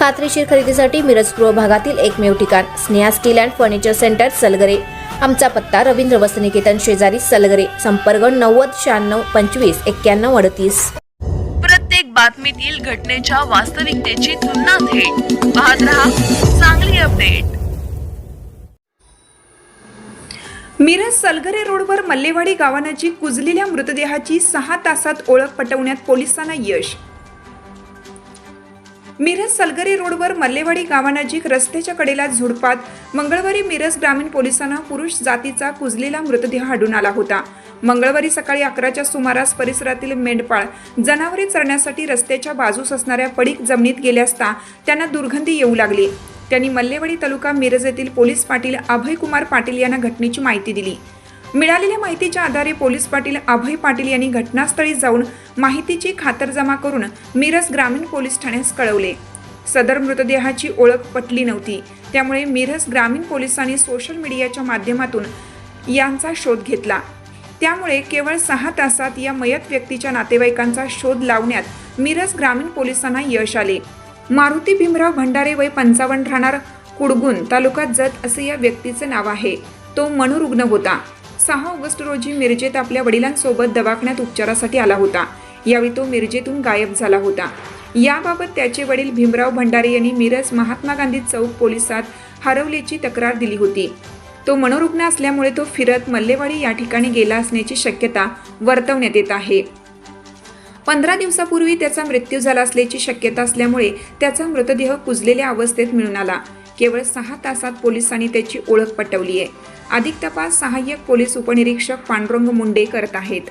खात्रीशीर खरेदीसाठी मिरज पूर्व भागातील एकमेव ठिकाण Sneha steel and furniture centre Salgare. आमचा पत्ता रवींद्र वसनिकेतन शेजारी सलगरे संपर्क नव्वद शहाण्णव पंचवीस एक्क्याण्णव अडतीस. प्रत्येक बातमीतील घटनेच्या वास्तविकतेची तुलना थेट. पाहत रहा चांगली अपडेट. मिरज सलगरे रोडवर मल्लेवाडी गावानजीक कुजलेल्या मृतदेहाची सहा तासात ओळख पटवण्यात पोलिसांना यश. मिरज सलगरे रोडवर मल्लेवाडी गावानजीक रस्त्याच्या कडेला झुडपात. मंगळवारी मिरज ग्रामीण पोलिसांना पुरुष जातीचा कुजलेला मृतदेह आढळून आला होता. मंगळवारी सकाळी अकराच्या सुमारास परिसरातील मेंढपाळ जनावरे चरण्यासाठी रस्त्याच्या बाजूस असणाऱ्या पडीक जमिनीत गेले असता त्यांना दुर्गंधी येऊ लागली. त्यांनी मल्लेवाडी तालुका मिरज येथील पोलीस पाटील अभयकुमार पाटील यांना घटनेची माहिती दिली. मिळालेल्या माहितीच्या आधारे पोलीस पाटील अभय पाटील यांनी घटनास्थळी जाऊन माहितीची खातरजमा करून मिरज ग्रामीण पोलीस ठाण्यास कळवले. सदर मृतदेहाची ओळख पटली नव्हती. त्यामुळे मिरज ग्रामीण पोलिसांनी सोशल मीडियाच्या माध्यमातून यांचा शोध घेतला. त्यामुळे केवळ सहा तासात या मयत व्यक्तीच्या नातेवाईकांचा शोध लावण्यात मिरज ग्रामीण पोलिसांना यश आले. मारुती भीमराव भंडारे वय पंचावन्न राहणार कुडगुन तालुका जत असे या व्यक्तीचे नाव आहे. तो मनोरुग्ण होता. सहा ऑगस्ट रोजी मिरजेत आपल्या वडिलांसोबत दवाखान्यात उपचारासाठी आला होता. यावेळी तो मिरजेतून गायब झाला होता. याबाबत त्याचे वडील भीमराव भंडारे यांनी मिरज महात्मा गांधी चौक पोलिसात हरवल्याची तक्रार दिली होती. तो मनोरुग्ण असल्यामुळे तो फिरत मल्लेवाडी या ठिकाणी गेला असण्याची शक्यता वर्तवण्यात येत आहे. पंधरा दिवसापूर्वी त्याचा मृत्यू झाला असल्याची शक्यता असल्यामुळे त्याचा मृतदेह कुजलेल्या अवस्थेत मिळून आला. केवळ सहा तासात पोलिसांनी त्याची ओळख पटवली आहे. अधिक तपास सहाय्यक पोलीस उपनिरीक्षक पांडुरंग मुंडे करत आहेत.